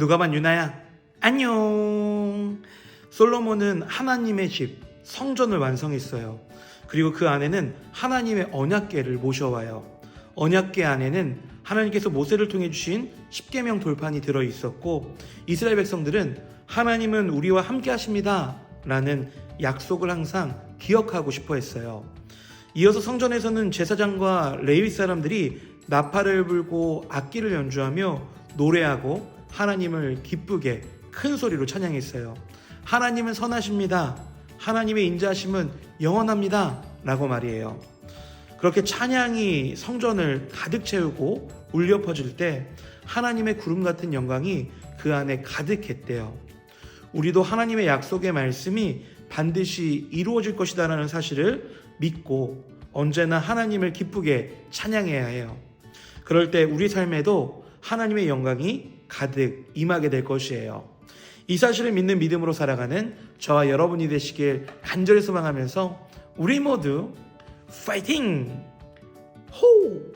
누가 반 유나야? 안녕. 솔로몬은 하나님의 집 성전을 완성했어요. 그리고 그 안에는 하나님의 언약궤를 모셔와요. 언약궤 안에는 하나님께서 모세를 통해 주신 십계명 돌판이 들어 있었고 이스라엘 백성들은 하나님은 우리와 함께 하십니다 라는 약속을 항상 기억하고 싶어 했어요. 이어서 성전에서는 제사장과 레위 사람들이 나팔을 불고 악기를 연주하며 노래하고 하나님을 기쁘게 큰 소리로 찬양했어요. 하나님은 선하십니다. 하나님의 인자하심은 영원합니다. 라고 말이에요. 그렇게 찬양이 성전을 가득 채우고 울려 퍼질 때 하나님의 구름 같은 영광이 그 안에 가득했대요. 우리도 하나님의 약속의 말씀이 반드시 이루어질 것이다라는 사실을 믿고 언제나 하나님을 기쁘게 찬양해야 해요. 그럴 때 우리 삶에도 하나님의 영광이 가득 임하게 될 것이에요. 이 사실을 믿는 믿음으로 살아가는 저와 여러분이 되시길 간절히 소망하면서 우리 모두 파이팅! 호!